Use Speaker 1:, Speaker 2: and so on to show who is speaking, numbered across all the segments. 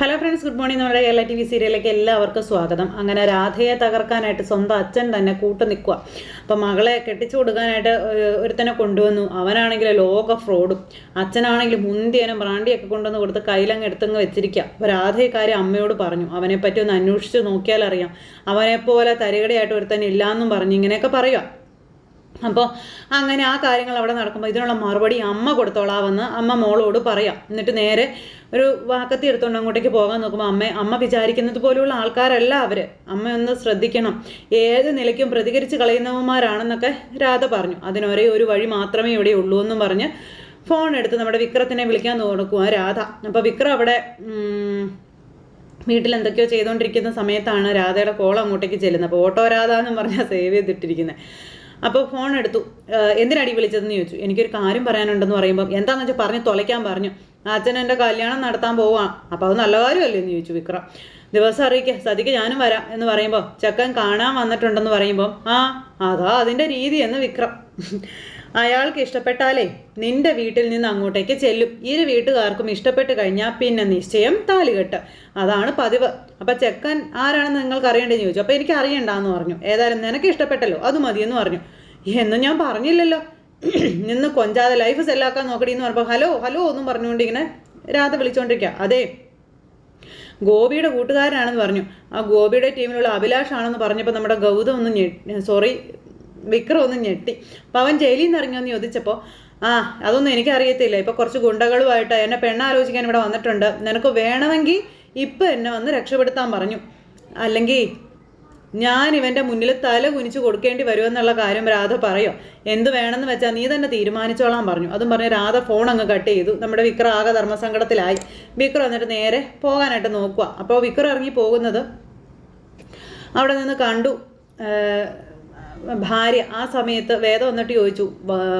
Speaker 1: Hello friends good morning നമ്മുടെ Kerala T V സീരിയലിലേക്ക് എല്ലാവർക്കും സ്വാഗതം. അങ്ങനെ രാധയെ തകർക്കാനായിട്ട് സ്വന്തം അച്ഛൻ തന്നെ കൂട്ടു നിൽക്കുക അപ്പം മകളെ കെട്ടിച്ചു കൊടുക്കാനായിട്ട് ഒരുത്തനെ കൊണ്ടുവന്നു. അവനാണെങ്കിൽ ലോക ഫ്രോഡും അച്ഛനാണെങ്കിൽ മുന്തിയനും ബ്രാണ്ടിയൊക്കെ കൊണ്ടുവന്ന് കൊടുത്ത് കയ്യിലങ്ങ് എടുത്തങ്ങ് വെച്ചിരിക്കുക അപ്പോൾ രാധയെ കാര്യം അമ്മയോട് പറഞ്ഞു. അവനെപ്പറ്റി ഒന്ന് അന്വേഷിച്ച് നോക്കിയാൽ അറിയാം. അവനെപ്പോലെ തരികടയായിട്ട് ഒരുത്തൻ ഇല്ലാന്നും പറഞ്ഞു ഇങ്ങനെയൊക്കെ പറയുക അപ്പോൾ അങ്ങനെ ആ കാര്യങ്ങൾ അവിടെ നടക്കുമ്പോൾ ഇതിനുള്ള മറുപടി അമ്മ കൊടുത്തോളാവെന്ന് അമ്മ മോളോട് പറയാം. എന്നിട്ട് നേരെ ഒരു വാക്കത്തി എടുത്തുകൊണ്ട് അങ്ങോട്ടേക്ക് പോകാൻ നോക്കുമ്പോൾ അമ്മ അമ്മ വിചാരിക്കുന്നത് പോലെയുള്ള ആൾക്കാരല്ല അവർ അമ്മ ശ്രദ്ധിക്കണം. ഏത് നിലയ്ക്കും പ്രതികരിച്ച് കളയുന്നവന്മാരാണെന്നൊക്കെ രാധ പറഞ്ഞു. അതിനൊരേ ഒരു വഴി മാത്രമേ ഇവിടെ ഉള്ളൂ എന്നും പറഞ്ഞ് ഫോൺ എടുത്ത് നമ്മുടെ വിക്രത്തിനെ വിളിക്കാൻ നോക്കുക രാധ. അപ്പോൾ വിക്രം അവിടെ വീട്ടിൽ എന്തൊക്കെയോ ചെയ്തുകൊണ്ടിരിക്കുന്ന സമയത്താണ് രാധയുടെ കോൾ അങ്ങോട്ടേക്ക് ചെല്ലുന്നത്. അപ്പോൾ ഓട്ടോ രാധ എന്ന് പറഞ്ഞാൽ സേവ് ചെയ്തിട്ടിരിക്കുന്നത് അപ്പോൾ ഫോൺ എടുത്തു. "ഏഹ്, എന്തിനടി വിളിച്ചതെന്ന് ചോദിച്ചു. എനിക്കൊരു കാര്യം പറയാനുണ്ടെന്ന് പറയുമ്പോൾ എന്താണെന്ന് വെച്ചാൽ പറഞ്ഞ് തുലയ്ക്കാൻ പറഞ്ഞു. അച്ഛൻ എന്റെ കല്യാണം നടത്താൻ പോവാണ് അപ്പോൾ അത് നല്ല കാര്യമല്ലേ എന്ന് ചോദിച്ചു വിക്രം. ദിവസം അറിയിക്കുക സതിക്ക് ഞാനും വരാം എന്ന് പറയുമ്പോൾ ചെക്കൻ കാണാൻ വന്നിട്ടുണ്ടെന്ന് പറയുമ്പോൾ ആ അതാ അതിന്റെ രീതി എന്ന് വിക്രം. അയാൾക്ക് ഇഷ്ടപ്പെട്ടാലേ നിന്റെ വീട്ടിൽ നിന്ന് അങ്ങോട്ടേക്ക് ചെല്ലും. ഇരു വീട്ടുകാർക്കും ഇഷ്ടപ്പെട്ട് കഴിഞ്ഞാൽ പിന്നെ നിശ്ചയം താലികെട്ട് അതാണ് പതിവ്. അപ്പം ചെക്കൻ ആരാണെന്ന് നിങ്ങൾക്ക് അറിയണ്ടെന്ന് ചോദിച്ചു. അപ്പോൾ എനിക്ക് അറിയണ്ടെന്ന് പറഞ്ഞു. ഏതായാലും നിനക്ക് ഇഷ്ടപ്പെട്ടല്ലോ അത് മതിയെന്ന് പറഞ്ഞു. എന്നും ഞാൻ പറഞ്ഞില്ലല്ലോ. നിന്ന് കൊഞ്ചാതെ ലൈഫ് സെല്ലാക്കാൻ നോക്കടി എന്ന് പറഞ്ഞപ്പോൾ ഹലോ ഹലോ എന്നും പറഞ്ഞുകൊണ്ട് ഇങ്ങനെ രാധ വിളിച്ചുകൊണ്ടിരിക്കുക അതെ ഗോപിയുടെ കൂട്ടുകാരനാണെന്ന് പറഞ്ഞു. ആ ഗോപിയുടെ ടീമിലുള്ള അഭിലാഷ് ആണെന്ന് പറഞ്ഞപ്പോൾ നമ്മുടെ ഗൗതം ഒന്ന് ഞെട്ടി സോറി വിക്രം ഒന്ന് ഞെട്ടി. അപ്പോൾ അവൻ ജയിലിൽ നിന്ന് ഇറങ്ങിയെന്ന് ചോദിച്ചപ്പോൾ ആ അതൊന്നും എനിക്കറിയത്തില്ല. ഇപ്പോൾ കുറച്ച് ഗുണ്ടകളുമായിട്ട് എന്നെ പെണ്ണാലോചിക്കാൻ ഇവിടെ വന്നിട്ടുണ്ട്. നിനക്ക് വേണമെങ്കിൽ ഇപ്പം എന്നെ വന്ന് രക്ഷപ്പെടുത്താൻ പറഞ്ഞു. അല്ലെങ്കിൽ ഞാൻ ഇവന്റെ മുന്നിൽ തല കുനിച്ച് കൊടുക്കേണ്ടി വരുമെന്നുള്ള കാര്യം രാധ പറയോ. എന്ത് വേണമെന്ന് വെച്ചാൽ നീ തന്നെ തീരുമാനിച്ചോളാൻ പറഞ്ഞു. അതും പറഞ്ഞ് രാധ ഫോൺ അങ്ങ് കട്ട് ചെയ്തു. നമ്മുടെ വിക്രം ആകെ ധർമ്മസങ്കടത്തിലായി. വിക്രം എന്നിട്ട് നേരെ പോകാനായിട്ട് നോക്കുക അപ്പോൾ വിക്രം ഇറങ്ങി പോകുന്നത് അവിടെ നിന്ന് കണ്ടു. ഭാര്യ ആ സമയത്ത് വേദം വന്നിട്ട് ചോദിച്ചു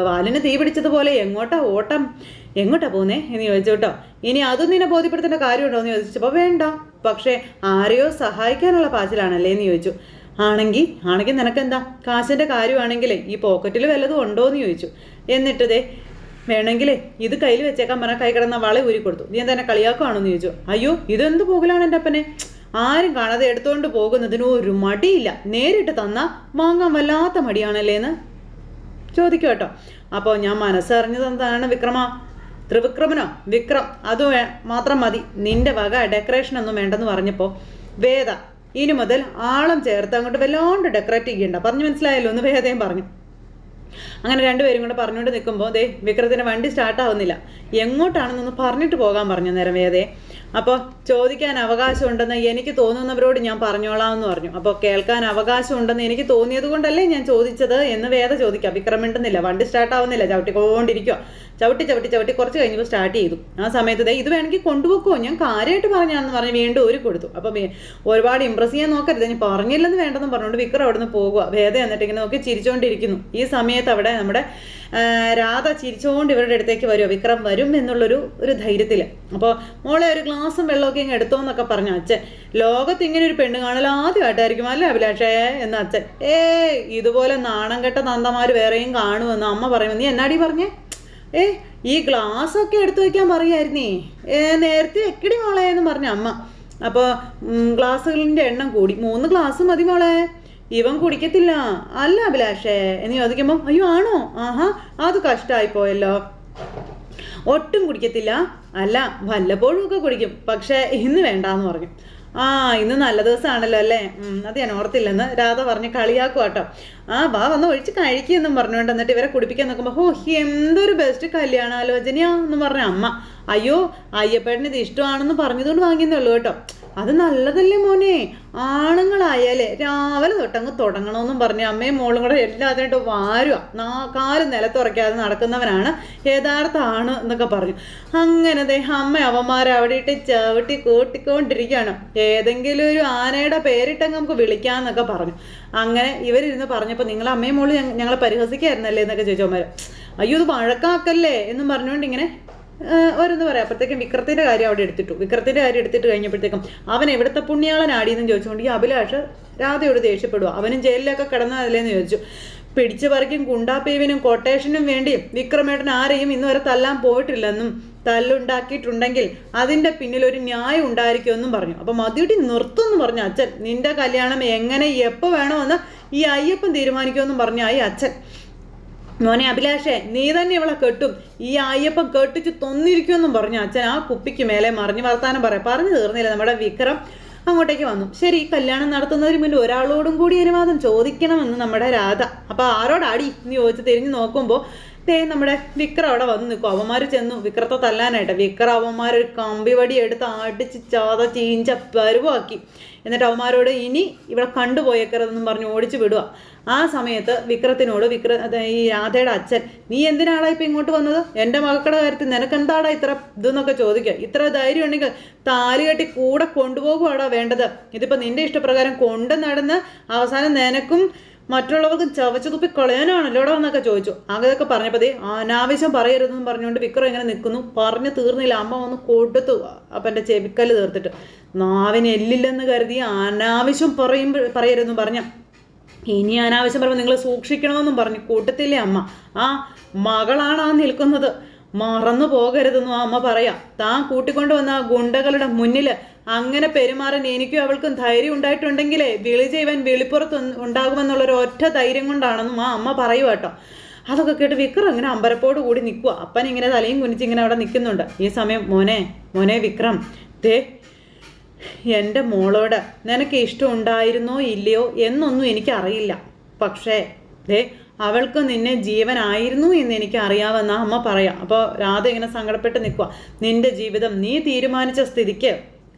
Speaker 1: വാലിന് തീ പിടിച്ചതുപോലെ എങ്ങോട്ടാ ഓട്ടം? എങ്ങോട്ടാ പോകുന്നേ എന്ന് ചോദിച്ചു കേട്ടോ. ഇനി അതും നിന്നെ ബോധ്യപ്പെടുത്തേണ്ട കാര്യമുണ്ടോ എന്ന് ചോദിച്ചപ്പോൾ വേണ്ട. പക്ഷേ ആരെയോ സഹായിക്കാനുള്ള പാച്ചിലാണല്ലേ? എന്ന് ചോദിച്ചു. ആണെങ്കിൽ ആണെങ്കിൽ നിനക്കെന്താ? കാശിന്റെ കാര്യമാണെങ്കിലേ ഈ പോക്കറ്റിൽ വല്ലതും ഉണ്ടോ? എന്ന് ചോദിച്ചു. എന്നിട്ടതേ വേണമെങ്കിലേ ഇത് കയ്യിൽ വെച്ചേക്കാൻ പറഞ്ഞാൽ കൈ കിടന്ന വള ഊരി കൊടുത്തു നീ എന്താ എന്നെ കളിയാക്കുവാണോ? എന്ന് ചോദിച്ചു. അയ്യോ ഇതെന്ത് പോകലാണ് എന്റെ അപ്പനെ? ആരും കാണാതെ എടുത്തുകൊണ്ട് പോകുന്നതിന് ഒരു മടിയില്ല. നേരിട്ട് തന്ന വാങ്ങാൻ വല്ലാത്ത മടിയാണല്ലേന്ന്? ചോദിക്കും കേട്ടോ. അപ്പോൾ ഞാൻ മനസ്സറിഞ്ഞു തന്നതാണ് വിക്രമ? ത്രിവിക്രമനോ? വിക്രം. അത് മാത്രം മതി. നിന്റെ വക ഡെക്കറേഷൻ ഒന്നും വേണ്ടെന്ന് പറഞ്ഞപ്പോൾ വേദ ഇനി മുതൽ ആളം ചേർത്ത് അങ്ങോട്ട് വല്ലാണ്ട് ഡെക്കറേറ്റ് ചെയ്യണ്ട. പറഞ്ഞു മനസ്സിലായല്ലോ എന്ന് വേദയും പറഞ്ഞു. അങ്ങനെ രണ്ടുപേരും കൂടെ പറഞ്ഞുകൊണ്ട് നിൽക്കുമ്പോൾ ദേ വിക്രത്തിന്റെ വണ്ടി സ്റ്റാർട്ട് ആവുന്നില്ല. എങ്ങോട്ടാണെന്നൊന്ന് പറഞ്ഞിട്ട് പോകാൻ പറഞ്ഞു നേരം വേദയെ. അപ്പോൾ ചോദിക്കാൻ അവകാശമുണ്ടെന്ന് എനിക്ക് തോന്നുന്നവരോട് ഞാൻ പറഞ്ഞോളാം എന്ന് പറഞ്ഞു. അപ്പോൾ കേൾക്കാൻ അവകാശമുണ്ടെന്ന് എനിക്ക് തോന്നിയത് കൊണ്ടല്ലേ ഞാൻ ചോദിച്ചത് എന്ന് വേദ ചോദിക്കാം. വിക്രം മിണ്ടുന്നില്ല. വണ്ടി സ്റ്റാർട്ട് ആവുന്നില്ല. ചവിട്ടിക്കൊണ്ടിരിക്കുക ചവിട്ടി ചവിട്ടി ചവിട്ടി കുറച്ച് കഴിഞ്ഞപ്പോൾ സ്റ്റാർട്ട് ചെയ്തു. ആ സമയത്ത് ഇത് വേണമെങ്കിൽ കൊണ്ടുപോക്കോ ഞാൻ കാര്യമായിട്ട് പറഞ്ഞാന്ന് പറഞ്ഞ് വീണ്ടും ഒരു കൊടുത്തു. അപ്പോൾ വേ- ഒരുപാട് ഇമ്പ്രസ് ചെയ്യാൻ നോക്കരുത്. ഞാൻ പറഞ്ഞില്ലെന്ന് വേണ്ടെന്ന് പറഞ്ഞുകൊണ്ട് വിക്രം അവിടെ നിന്ന് പോകുക വേദ എന്നിട്ട് ഇങ്ങനെ നോക്കി ചിരിച്ചുകൊണ്ടിരിക്കുന്നു ഈ സമയത്ത് അവിടെ നമ്മുടെ രാധ ചിരിച്ചുകൊണ്ട് ഇവരുടെ അടുത്തേക്ക് വരുമോ വിക്രം വരും എന്നുള്ളൊരു ഒരു ധൈര്യത്തിൽ അപ്പോൾ മോളെ ഒരു ഗ്ലാസും വെള്ളമൊക്കെ ഇങ്ങ് എടുത്തോ എന്നൊക്കെ പറഞ്ഞു അച്ഛൻ ലോകത്ത് ഇങ്ങനെ ഒരു പെണ്ണ് കാണൽ ആദ്യമായിട്ടായിരിക്കും അല്ലേ അഭിലാഷേ എന്ന് അച്ഛൻ. ഏ ഇതുപോലെ നാണം കെട്ട നന്ദമാർ വേറെയും കാണുമെന്ന് അമ്മ പറയുമെന്ന് നീ എന്നാടി പറഞ്ഞേ? ഏ ഈ ഗ്ലാസ്സൊക്കെ എടുത്തു വയ്ക്കാൻ പറയായിരുന്നേ ഏ നേരത്തെ എക്കിടി മോളെ? എന്ന് പറഞ്ഞ അമ്മ. അപ്പോൾ ഗ്ലാസ്സുകളിന്റെ എണ്ണം കൂടി. മൂന്ന് ഗ്ലാസ് മതി മോളെ. ഇവൻ കുടിക്കത്തില്ല. അല്ല അഭിലാഷേ. എന്ന് ചോദിക്കുമ്പോൾ അയ്യോ ആണോ? ആഹാ അത് കഷ്ടമായി പോയല്ലോ ഒട്ടും കുടിക്കത്തില്ല. അല്ല വല്ലപ്പോഴും ഒക്കെ കുടിക്കും. പക്ഷേ ഇന്ന് വേണ്ടാന്ന് പറഞ്ഞു. ആ ഇന്ന് നല്ല ദിവസമാണല്ലോ അല്ലേ? അത് ഞാൻ ഓർത്തില്ലെന്ന് രാധ പറഞ്ഞ് കളിയാക്കും കേട്ടോ ആ വാ വന്ന് ഒഴിച്ച് കഴിക്കുമെന്നും പറഞ്ഞുകൊണ്ട് എന്നിട്ട് ഇവരെ കുടിപ്പിക്കാൻ നോക്കുമ്പോൾ ഹോ എന്തൊരു ബെസ്റ്റ് കല്യാണാലോചനയാ എന്ന് പറഞ്ഞ അമ്മ അയ്യോ അയ്യപ്പേട്ടന് ഇത് ഇഷ്ടമാണെന്ന് പറഞ്ഞതുകൊണ്ട് വാങ്ങിയെന്നേ ഉള്ളൂ കേട്ടോ. അത് നല്ലതല്ലേ മോനെ? ആണുങ്ങളായാലേ രാവിലെ തൊട്ടങ്ങ് തുടങ്ങണമെന്നും പറഞ്ഞ് അമ്മയും മോളും കൂടെ എല്ലാത്തിനായിട്ട് വാരുക. നാ കാൽ നിലത്തുറയ്ക്കാതെ നടക്കുന്നവനാണ് യഥാർത്ഥ ആണ് എന്നൊക്കെ പറഞ്ഞു. അങ്ങനെ അമ്മ അവന്മാരെ അവിടെ ഇട്ട് ചവിട്ടി കൂട്ടിക്കൊണ്ടിരിക്കുകയാണ്. ഏതെങ്കിലും ഒരു ആനയുടെ പേരിട്ടങ്ങ് നമുക്ക് വിളിക്കാമെന്നൊക്കെ പറഞ്ഞു. അങ്ങനെ ഇവരിരുന്ന് പറഞ്ഞപ്പോൾ നിങ്ങൾ അമ്മയും മോളും ഞങ്ങ- ഞങ്ങളെ പരിഹസിക്കായിരുന്നല്ലേ എന്നൊക്കെ ചോദിച്ചവന്മാർ അയ്യോ ഇത് വഴക്കാക്കല്ലേ എന്നും പറഞ്ഞുകൊണ്ട് ഇങ്ങനെ ഓരോന്ന് പറയാം. അപ്പോഴത്തേക്കും വിക്രത്തിന്റെ കാര്യം അവിടെ എടുത്തിട്ടു. വിക്രത്തിന്റെ കാര്യം എടുത്തിട്ട് കഴിഞ്ഞപ്പോഴത്തേക്കും അവൻ എവിടുത്തെ പുണ്യാളനാടിയെന്ന് ചോദിച്ചുകൊണ്ട് ഈ അഭിലാഷ് രാധയോട് ദേഷ്യപ്പെടുക അവനും ജയിലിലൊക്കെ കിടന്നതല്ലേന്ന് ചോദിച്ചു. പിടിച്ചു പറിക്കും ഗുണ്ടാപ്പീവിനും കൊട്ടേഷനും വേണ്ടി വിക്രമേട്ടൻ ആരെയും ഇന്നുവരെ തല്ലാൻ പോയിട്ടില്ലെന്നും തല്ലുണ്ടാക്കിയിട്ടുണ്ടെങ്കിൽ അതിന്റെ പിന്നിൽ ഒരു ന്യായം ഉണ്ടായിരിക്കുമെന്നും പറഞ്ഞു. അപ്പം മതിയുട്ടി നിർത്തുമെന്ന് പറഞ്ഞു അച്ഛൻ നിന്റെ കല്യാണം എങ്ങനെ എപ്പോൾ വേണമെന്ന് ഈ അയ്യപ്പൻ തീരുമാനിക്കുമെന്നും പറഞ്ഞു ഈ അച്ഛൻ. മോനെ അഭിലാഷേ നീ തന്നെ ഇവളെ കെട്ടും. ഈ അയ്യപ്പൻ കെട്ടിച്ച് തൊന്നിരിക്കുമെന്നും പറഞ്ഞു. അച്ഛൻ ആ കുപ്പിക്ക് മേലെ മറിഞ്ഞു വർത്താനം പറയാം. പറഞ്ഞു തീർന്നില്ല നമ്മുടെ വിക്രം അങ്ങോട്ടേക്ക് വന്നു. ശരി കല്യാണം നടത്തുന്നതിന് മുന്നേ ഒരാളോടും കൂടി അനുവാദം ചോദിക്കണമെന്ന് നമ്മുടെ രാധ. അപ്പോൾ ആരോടാടി? എന്ന് ചോദിച്ച് തിരിഞ്ഞു നോക്കുമ്പോൾ ദേ നമ്മുടെ വിക്രം അവിടെ വന്ന് നിൽക്കും. അവന്മാർ ചെന്നു വിക്രത്തെ തല്ലാനായിട്ട്. വിക്രം അവന്മാരൊരു കമ്പി വടി എടുത്ത് അടിച്ച് ചാത ചീഞ്ച പരുവാക്കി. എന്നിട്ട് അവന്മാരോട് ഇനി ഇവിടെ കണ്ടുപോയേക്കരുതെന്നും പറഞ്ഞ് ഓടിച്ചു വിടുക. ആ സമയത്ത് വിക്രത്തിനോട് വിക്ര ഈ രാധയുടെ അച്ഛൻ നീ എന്തിനാടാ ഇപ്പം ഇങ്ങോട്ട് വന്നത്? എന്റെ മക്കളുടെ കാര്യത്തിൽ നിനക്ക് എന്താടാ ഇത്ര ഇതെന്നൊക്കെ ചോദിക്കുക. ഇത്ര ധൈര്യം ഉണ്ടെങ്കിൽ താലി കെട്ടി കൂടെ കൊണ്ടുപോകുവാടാ വേണ്ടത്. ഇതിപ്പോൾ നിന്റെ ഇഷ്ടപ്രകാരം കൊണ്ട് നടന്ന് അവസാനം നിനക്കും മറ്റുള്ളവർക്ക് ചവച്ചു തുപ്പി കളയാനാണല്ലോടാ എന്നൊക്കെ ചോദിച്ചു. അതൊക്കെ പറഞ്ഞപ്പോൾ ദേ അനാവശ്യം പറയരുതെന്ന് പറഞ്ഞുകൊണ്ട് വിക്രം ഇങ്ങനെ നിൽക്കുന്നു. പറഞ്ഞു തീർന്നില്ല. അമ്മ ഒന്ന് കൊടുത്തു. അപ്പന്റെ ചെവിക്കല്ല് തീർത്തിട്ട്. നാവിന് എല്ലില്ലെന്ന് കരുതി അനാവശ്യം പറയുമ്പോൾ പറയരുതെന്ന് പറഞ്ഞ. ഇനി അനാവശ്യം പറയുമ്പോൾ നിങ്ങൾ സൂക്ഷിക്കണമെന്നും പറഞ്ഞു. കൂട്ടത്തില്ലേ അമ്മ? ആ മകളാണ് ആ നിൽക്കുന്നത്. മറന്നു പോകരുതെന്നും ആ അമ്മ പറയാം. താൻ കൂട്ടിക്കൊണ്ടു വന്ന ആ ഗുണ്ടകളുടെ മുന്നിൽ അങ്ങനെ പെരുമാറാൻ എനിക്കും അവൾക്കും ധൈര്യം ഉണ്ടായിട്ടുണ്ടെങ്കിലേ വിളി ചെയ്യുവാൻ വെളിപ്പുറത്ത് ഉണ്ടാകുമെന്നുള്ളൊരു ഒറ്റ ധൈര്യം കൊണ്ടാണെന്നും ആ അമ്മ പറയുക കേട്ടോ. അതൊക്കെ കേട്ട് വിക്രം ഇങ്ങനെ അമ്പരപ്പോട് കൂടി നിൽക്കുക അപ്പൻ ഇങ്ങനെ തലയും കുനിച്ച് ഇങ്ങനെ അവിടെ നിൽക്കുന്നുണ്ട്. ഈ സമയം മോനെ മോനെ വിക്രം ദേ എന്റെ മോളോട് നിനക്ക് ഇഷ്ടം ഉണ്ടായിരുന്നോ ഇല്ലയോ എന്നൊന്നും എനിക്കറിയില്ല. പക്ഷേ ദേ അവൾക്ക് നിന്നെ ജീവനായിരുന്നു എന്ന് എനിക്ക് അറിയാമെന്ന അമ്മ പറയാം. അപ്പോൾ രാധ ഇങ്ങനെ സങ്കടപ്പെട്ട് നിൽക്കുക നിന്റെ ജീവിതം നീ തീരുമാനിച്ച സ്ഥിതിക്ക്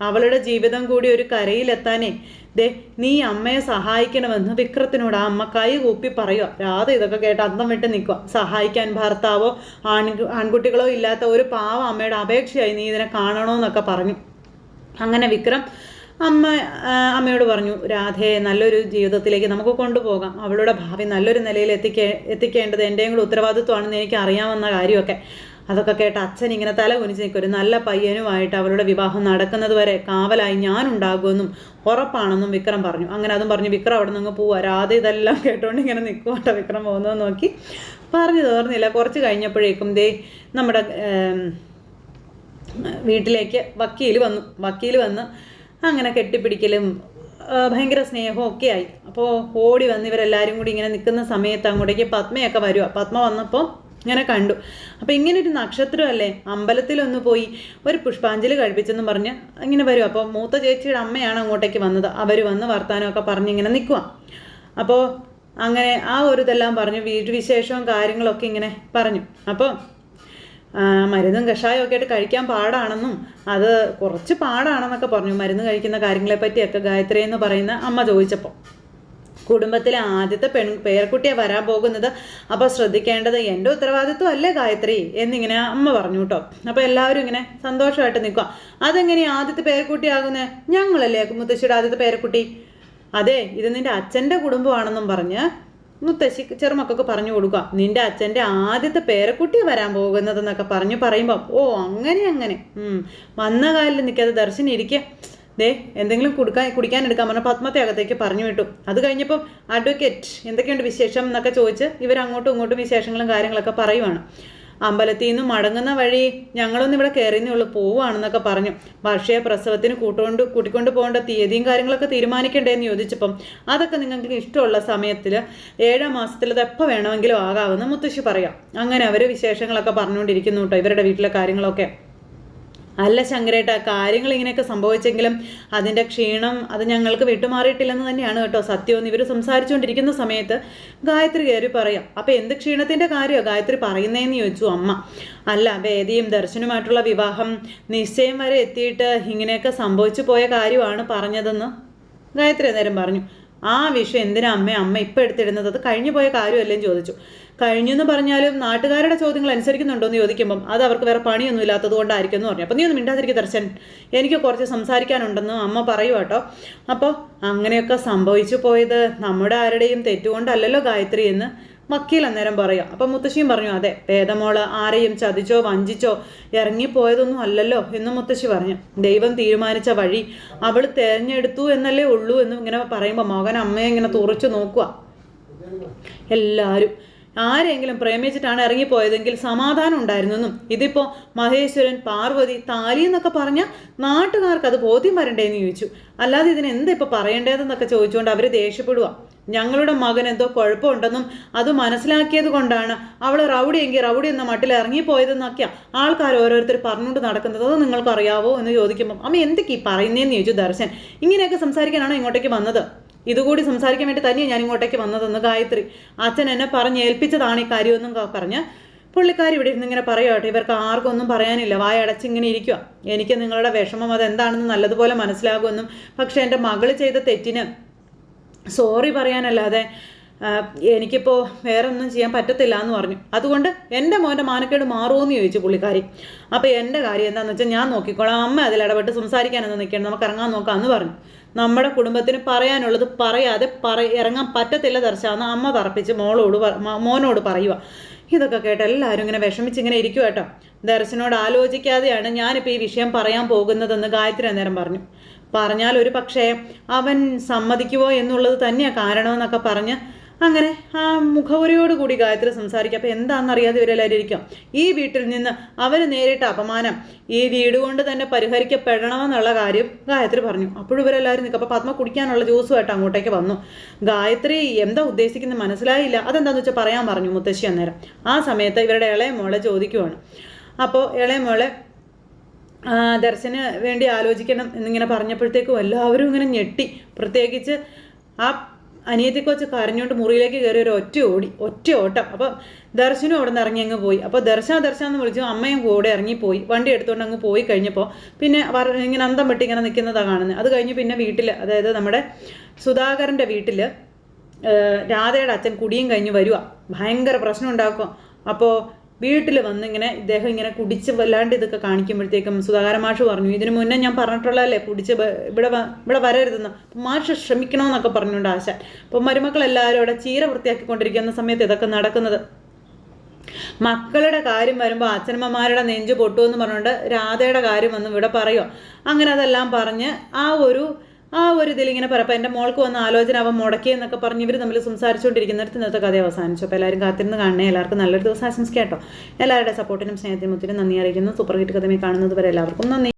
Speaker 1: അവളുടെ ജീവിതം കൂടി ഒരു കരയിലെത്താനേ. ദേ നീ അമ്മയെ സഹായിക്കണമെന്ന് വിക്രത്തിനോട് ആ അമ്മ കൈ കൂപ്പി പറയുക രാധ ഇതൊക്കെ കേട്ട് അന്തം വിട്ട് നിൽക്കുക സഹായിക്കാൻ ഭർത്താവോ ആൺ ആൺകുട്ടികളോ ഇല്ലാത്ത ഒരു പാവ അമ്മയുടെ അപേക്ഷയായി നീ ഇതിനെ കാണണമെന്നൊക്കെ പറഞ്ഞു. അങ്ങനെ വിക്രം അമ്മ അമ്മയോട് പറഞ്ഞു രാധയെ നല്ലൊരു ജീവിതത്തിലേക്ക് നമുക്ക് കൊണ്ടുപോകാം. അവളുടെ ഭാവി നല്ലൊരു നിലയിൽ എത്തിക്കേ എത്തിക്കേണ്ടത് എന്റെയും കൂടെ ഉത്തരവാദിത്വമാണെന്ന് എനിക്ക് അറിയാമെന്ന കാര്യമൊക്കെ. അതൊക്കെ കേട്ട് അച്ഛൻ ഇങ്ങനെ തല കുനിച്ച് നിൽക്കും. ഒരു നല്ല പയ്യനുമായിട്ട് അവളുടെ വിവാഹം നടക്കുന്നത് വരെ കാവലായി ഞാനുണ്ടാകുമെന്നും ഉറപ്പാണെന്നും വിക്രം പറഞ്ഞു. അങ്ങനെ അതും പറഞ്ഞു വിക്രം അവിടെ നിന്ന് പോവുക രാധ ഇതെല്ലാം കേട്ടുകൊണ്ട് ഇങ്ങനെ നിൽക്കുവാട്ടോ വിക്രം പോകുന്നത് നോക്കി. പറഞ്ഞു തീർന്നില്ല. കുറച്ച് കഴിഞ്ഞപ്പോഴേക്കും ദേ നമ്മുടെ വീട്ടിലേക്ക് വക്കീൽ വന്നു. വക്കീൽ വന്ന് അങ്ങനെ കെട്ടിപ്പിടിക്കലും ഭയങ്കര സ്നേഹവും ഒക്കെ ആയി. അപ്പോൾ ഓടി വന്ന് ഇവരെല്ലാവരും കൂടി ഇങ്ങനെ നിൽക്കുന്ന സമയത്ത് അങ്ങോട്ടേക്ക് പത്മയൊക്കെ വരുക പത്മ വന്നപ്പോൾ ഇങ്ങനെ കണ്ടു. അപ്പോൾ ഇങ്ങനെ ഒരു നക്ഷത്രമല്ലേ? അമ്പലത്തിലൊന്ന് പോയി ഒരു പുഷ്പാഞ്ജലി കഴിപ്പിച്ചെന്ന് പറഞ്ഞ് ഇങ്ങനെ വരും. അപ്പോൾ മൂത്ത ചേച്ചിയുടെ അമ്മയാണ് അങ്ങോട്ടേക്ക് വന്നത്. അവർ വന്ന് വർത്താനമൊക്കെ പറഞ്ഞ് ഇങ്ങനെ നിൽക്കുക അപ്പോൾ അങ്ങനെ ആ ഒരു ഇതെല്ലാം പറഞ്ഞു വീട്ടുവിശേഷവും കാര്യങ്ങളൊക്കെ ഇങ്ങനെ പറഞ്ഞു. അപ്പോൾ മരുന്നും കഷായം ഒക്കെ ആയിട്ട് കഴിക്കാൻ പാടാണെന്നും അത് കുറച്ച് പാടാണെന്നൊക്കെ പറഞ്ഞു. മരുന്ന് കഴിക്കുന്ന കാര്യങ്ങളെ പറ്റിയൊക്കെ ഗായത്രി എന്ന് പറയുന്ന അമ്മ ചോദിച്ചപ്പോൾ. കുടുംബത്തിലെ ആദ്യത്തെ പെൺ പേരക്കുട്ടിയെ വരാൻ പോകുന്നത്. അപ്പോൾ ശ്രദ്ധിക്കേണ്ടത് എന്റെ ഉത്തരവാദിത്വം അല്ലേ ഗായത്രി എന്നിങ്ങനെ അമ്മ പറഞ്ഞു കേട്ടോ അപ്പോൾ എല്ലാവരും ഇങ്ങനെ സന്തോഷമായിട്ട് നിൽക്കുക. അതെങ്ങനെയാണ് ആദ്യത്തെ പേരക്കുട്ടിയാകുന്നത് ഞങ്ങളല്ലേ മുത്തശ്ശിയുടെ ആദ്യത്തെ പേരക്കുട്ടി? അതെ ഇത് നിന്റെ അച്ഛന്റെ കുടുംബമാണെന്നും പറഞ്ഞ് മുത്തശ്ശി ചെറുമക്കൊക്കെ പറഞ്ഞു കൊടുക്കുക. നിന്റെ അച്ഛന്റെ ആദ്യത്തെ പേരക്കുട്ടിയെ വരാൻ പോകുന്നതെന്നൊക്കെ പറഞ്ഞു പറയുമ്പോൾ ഓ അങ്ങനെ അങ്ങനെ. വന്ന കാലിൽ നിൽക്കാതെ ദർശനം ഇരിക്കുക ദേ എന്തെങ്കിലും കുടുക്കാൻ കുടിക്കാൻ എടുക്കാൻ പറഞ്ഞ പത്മത്തെ അകത്തേക്ക് പറഞ്ഞു വിട്ടു. അത് കഴിഞ്ഞപ്പം അഡ്വക്കേറ്റ് എന്തൊക്കെയുണ്ട് വിശേഷം? എന്നൊക്കെ ചോദിച്ച് ഇവർ അങ്ങോട്ടും ഇങ്ങോട്ടും വിശേഷങ്ങളും കാര്യങ്ങളൊക്കെ പറയുവാണ്. അമ്പലത്തിൽ നിന്ന് മടങ്ങുന്ന വഴി ഞങ്ങളൊന്നും ഇവിടെ കയറിയേ ഉള്ളൂ പോവുകയാണെന്നൊക്കെ പറഞ്ഞു. വർഷയെ പ്രസവത്തിന് കൂട്ടുകൊണ്ട് കൂട്ടിക്കൊണ്ട് പോകേണ്ട തീയതിയും കാര്യങ്ങളൊക്കെ തീരുമാനിക്കണ്ടേന്ന് ചോദിച്ചപ്പം അതൊക്കെ നിങ്ങൾക്ക് ഇഷ്ടമുള്ള സമയത്തിൽ ഏഴാം മാസത്തിൽ എപ്പോൾ വേണമെങ്കിലും ആകാമെന്ന് മുത്തശ്ശി പറയാം. അങ്ങനെ അവർ വിശേഷങ്ങളൊക്കെ പറഞ്ഞുകൊണ്ടിരിക്കുന്നു കേട്ടോ ഇവരുടെ വീട്ടിലെ കാര്യങ്ങളൊക്കെ. അല്ല ശങ്കരേട്ട കാര്യങ്ങൾ ഇങ്ങനെയൊക്കെ സംഭവിച്ചെങ്കിലും അതിന്റെ ക്ഷീണം അത് ഞങ്ങൾക്ക് വിട്ടുമാറിയിട്ടില്ലെന്ന് തന്നെയാണ് കേട്ടോ സത്യമെന്ന് ഇവർ സംസാരിച്ചുകൊണ്ടിരിക്കുന്ന സമയത്ത് ഗായത്രി കയറി പറയാം അപ്പോൾ എന്ത് ക്ഷീണത്തിന്റെ കാര്യമോ ഗായത്രി പറയുന്നതെന്ന് ചോദിച്ചു അമ്മ. അല്ല വേദിയും ദർശനമായിട്ടുള്ള വിവാഹം നിശ്ചയം വരെ എത്തിയിട്ട് ഇങ്ങനെയൊക്കെ സംഭവിച്ചു പോയ കാര്യമാണ് പറഞ്ഞതെന്ന് ഗായത്രി നേരം പറഞ്ഞു. ആ വിഷയം എന്തിനാ അമ്മ? അമ്മ ഇപ്പം എടുത്തിടുന്നത്? അത് കഴിഞ്ഞു പോയ കാര്യമല്ലേന്ന് ചോദിച്ചു. കഴിഞ്ഞു എന്ന് പറഞ്ഞാലും നാട്ടുകാരുടെ ചോദ്യങ്ങൾ അനുസരിക്കുന്നുണ്ടോ എന്ന് ചോദിക്കുമ്പം അത് അവർക്ക് വേറെ പണിയൊന്നും ഇല്ലാത്തത് കൊണ്ടായിരിക്കും എന്ന് പറഞ്ഞു. അപ്പം നീ ഒന്ന് മിണ്ടാതിരിക്കും ദർശൻ. എനിക്ക് കുറച്ച് സംസാരിക്കാനുണ്ടെന്ന് അമ്മ പറയൂ കേട്ടോ. അപ്പോൾ അങ്ങനെയൊക്കെ സംഭവിച്ചു പോയത് നമ്മുടെ ആരുടെയും തെറ്റുകൊണ്ടല്ലല്ലോ ഗായത്രി എന്ന്. വക്കീൽ അന്നേരം പറയാം. അപ്പം മുത്തശ്ശിയും പറഞ്ഞു അതെ വേദമോൾ ആരെയും ചതിച്ചോ വഞ്ചിച്ചോ ഇറങ്ങിപ്പോയതൊന്നും അല്ലല്ലോ എന്ന് മുത്തശ്ശി പറഞ്ഞു. ദൈവം തീരുമാനിച്ച വഴി അവൾ തിരഞ്ഞെടുത്തു എന്നല്ലേ ഉള്ളൂ എന്ന് ഇങ്ങനെ പറയുമ്പോൾ മകൻ അമ്മയെ ഇങ്ങനെ തുറച്ചു നോക്കുക എല്ലാവരും ആരെങ്കിലും പ്രേമിച്ചിട്ടാണ് ഇറങ്ങിപ്പോയതെങ്കിൽ സമാധാനം ഉണ്ടായിരുന്നെന്നും. ഇതിപ്പോൾ മഹേശ്വരൻ പാർവതി താലി എന്നൊക്കെ പറഞ്ഞ നാട്ടുകാർക്ക് അത് ബോധ്യം വരണ്ടേന്ന് ചോദിച്ചു. അല്ലാതെ ഇതിന് എന്താ ഇപ്പോൾ പറയേണ്ടതെന്നൊക്കെ ചോദിച്ചുകൊണ്ട് അവർ ദേഷ്യപ്പെടുക ഞങ്ങളുടെ മകൻ എന്തോ കുഴപ്പമുണ്ടെന്നും അത് മനസ്സിലാക്കിയത് കൊണ്ടാണ് അവൾ റൗഡിയെങ്കിൽ റൗഡി എന്ന മട്ടിൽ ഇറങ്ങിപ്പോയതെന്നൊക്കെയാ ആൾക്കാർ ഓരോരുത്തർ പറഞ്ഞുകൊണ്ട് നടക്കുന്നത്. അത് നിങ്ങൾക്കറിയാവോ എന്ന് ചോദിക്കുമ്പോൾ അമ്മ എന്തൊക്കെ ഈ പറയുന്നതെന്ന് ചോദിച്ചു ദർശൻ? ഇങ്ങനെയൊക്കെ സംസാരിക്കാനാണോ ഇങ്ങോട്ടേക്ക് വന്നത്? ഇതുകൂടി സംസാരിക്കാൻ വേണ്ടി തന്നെയാണ് ഞാൻ ഇങ്ങോട്ടേക്ക് വന്നതെന്ന് ഗായത്രി അച്ഛൻ എന്നെ പറഞ്ഞ് ഏൽപ്പിച്ചതാണ് ഈ കാര്യമെന്നും പറഞ്ഞ്. പുള്ളിക്കാരി ഇവിടെ ഇരുന്ന് ഇങ്ങനെ പറയുകട്ടെ ഇവർക്ക് ഒന്നും പറയാനില്ല വായ അടച്ചിങ്ങനെ ഇരിക്കുക എനിക്ക് നിങ്ങളുടെ വിഷമം അതെന്താണെന്ന് നല്ലതുപോലെ മനസ്സിലാകുമെന്നും പക്ഷേ എന്റെ മകൾ ചെയ്ത തെറ്റിന് സോറി പറയാനല്ലാതെ എനിക്കിപ്പോൾ വേറെ ഒന്നും ചെയ്യാൻ പറ്റത്തില്ല എന്ന് പറഞ്ഞു. അതുകൊണ്ട് എന്റെ മോന്റെ മാനക്കേട് മാറുമെന്ന് ചോദിച്ചു പുള്ളിക്കാരി. അപ്പോൾ എന്റെ കാര്യം എന്താണെന്ന് വെച്ചാൽ ഞാൻ നോക്കിക്കോളാം. അമ്മ അതിൽ ഇടപെട്ട് സംസാരിക്കാനൊന്നും നിൽക്കണം നമുക്ക് ഇറങ്ങാൻ നോക്കാം എന്ന് പറഞ്ഞു. നമ്മുടെ കുടുംബത്തിന് പറയാനുള്ളത് പറയാതെ പറ ഇറങ്ങാൻ പറ്റത്തില്ല ദർശാന്ന് അമ്മ തറപ്പിച്ച് മോളോട് മോനോട് പറയുക ഇതൊക്കെ കേട്ട് എല്ലാവരും ഇങ്ങനെ വിഷമിച്ച് ഇങ്ങനെ ഇരിക്കും കേട്ടോ. ദർശനോട് ആലോചിക്കാതെയാണ് ഞാനിപ്പോൾ ഈ വിഷയം പറയാൻ പോകുന്നതെന്ന് ഗായത്രി അന്നേരം പറഞ്ഞു. പറഞ്ഞാൽ ഒരു പക്ഷേ അവൻ സമ്മതിക്കുമോ എന്നുള്ളത് തന്നെയാണ് കാരണമെന്നൊക്കെ പറഞ്ഞ് അങ്ങനെ ആ മുഖവുരയോട് കൂടി ഗായത്രി സംസാരിക്കുക അപ്പോൾ എന്താണെന്നറിയാതെ ഇവരെല്ലാവരും ഇരിക്കും. ഈ വീട്ടിൽ നിന്ന് അവന് നേരിട്ട അപമാനം ഈ വീട് കൊണ്ട് തന്നെ പരിഹരിക്കപ്പെടണമെന്നുള്ള കാര്യം ഗായത്രി പറഞ്ഞു. അപ്പോഴും ഇവരെല്ലാവരും നിൽക്കും. അപ്പോൾ പത്മ കുടിക്കാനുള്ള ജ്യൂസുമായിട്ട് അങ്ങോട്ടേക്ക് വന്നു. ഗായത്രി എന്താ ഉദ്ദേശിക്കുന്നത് മനസ്സിലായില്ല. അതെന്താണെന്ന് വെച്ചാൽ പറയാൻ പറഞ്ഞു മുത്തശ്ശി അന്നേരം. ആ സമയത്ത് ഇവരുടെ ഇളയ മോളെ ചോദിക്കുവാണ്. അപ്പോൾ ഇളയ മോളെ ദർശന് വേണ്ടി ആലോചിക്കണം എന്നിങ്ങനെ പറഞ്ഞപ്പോഴത്തേക്കും എല്ലാവരും ഇങ്ങനെ ഞെട്ടി. പ്രത്യേകിച്ച് ആ അനിയത്തി കൊച്ച് കരഞ്ഞുകൊണ്ട് മുറിയിലേക്ക് കയറി ഒരു ഒറ്റ ഓടി ഒറ്റ ഓട്ടം. അപ്പം ദർശനും അവിടെ നിന്ന് ഇറങ്ങി അങ്ങ് പോയി. അപ്പോൾ ദർശന ദർശന എന്ന് വിളിച്ചു. അമ്മയും കൂടെ ഇറങ്ങിപ്പോയി. വണ്ടി എടുത്തുകൊണ്ട് അങ്ങ് പോയി കഴിഞ്ഞപ്പോൾ പിന്നെ ഇങ്ങനെ അന്തം വെട്ടി ഇങ്ങനെ നിൽക്കുന്നതാണ് കാണുന്നത്. അത് കഴിഞ്ഞ് പിന്നെ വീട്ടിൽ അതായത് നമ്മുടെ സുധാകരന്റെ വീട്ടിൽ രാധയുടെ അച്ഛൻ കുടിയും കഴിഞ്ഞ് വരിക ഭയങ്കര പ്രശ്നം ഉണ്ടാക്കും. അപ്പോൾ വീട്ടിൽ വന്നിങ്ങനെ ഇദ്ദേഹം ഇങ്ങനെ കുടിച്ച് വല്ലാണ്ട് ഇതൊക്കെ കാണിക്കുമ്പോഴത്തേക്കും സുധാകര മാഷ് പറഞ്ഞു ഇതിനു മുന്നേ ഞാൻ പറഞ്ഞിട്ടുള്ളതല്ലേ കുടിച്ച് ഇവിടെ ഇവിടെ വരരുതെന്ന്. മാഷ് ശ്രമിക്കണമെന്നൊക്കെ പറഞ്ഞുകൊണ്ട് ആശാൻ അപ്പം മരുമക്കളെല്ലാവരും അവിടെ ചീര വൃത്തിയാക്കിക്കൊണ്ടിരിക്കുന്ന സമയത്ത് ഇതൊക്കെ നടക്കുന്നത്. മക്കളുടെ കാര്യം വരുമ്പോൾ അച്ഛനമ്മമാരുടെ നെഞ്ച് പൊട്ടുമെന്ന് പറഞ്ഞുകൊണ്ട് രാധയുടെ കാര്യം വന്ന് ഇവിടെ പറയുമോ അങ്ങനെ അതെല്ലാം പറഞ്ഞ് ആ ഒരു ആ ഒരു ഇതിലിങ്ങനെ പറയപ്പോൾ എന്റെ മോൾക്ക് വന്ന ആലോചന അവൻ മുടക്കിയെന്നൊക്കെ പറഞ്ഞ് ഇവർ തമ്മിൽ സംസാരിച്ചുകൊണ്ടിരിക്കുന്നിടത്ത് ഇന്നത്തെ കഥ അവസാനിച്ചു. അപ്പോൾ എല്ലാവരും കാത്തിരുന്ന് കാണണേ. എല്ലാവർക്കും നല്ലൊരു ദിവസം ആശംസിക്കാം കേട്ടോ. എല്ലാവരുടെ സപ്പോർട്ടിനും സ്നേഹത്തിനും ഒത്തിരി നന്ദി അറിയിക്കുന്നു. സൂപ്പർ ഹിറ്റ് കഥമേ കാണുന്നത് വരെ എല്ലാവർക്കും നന്ദി.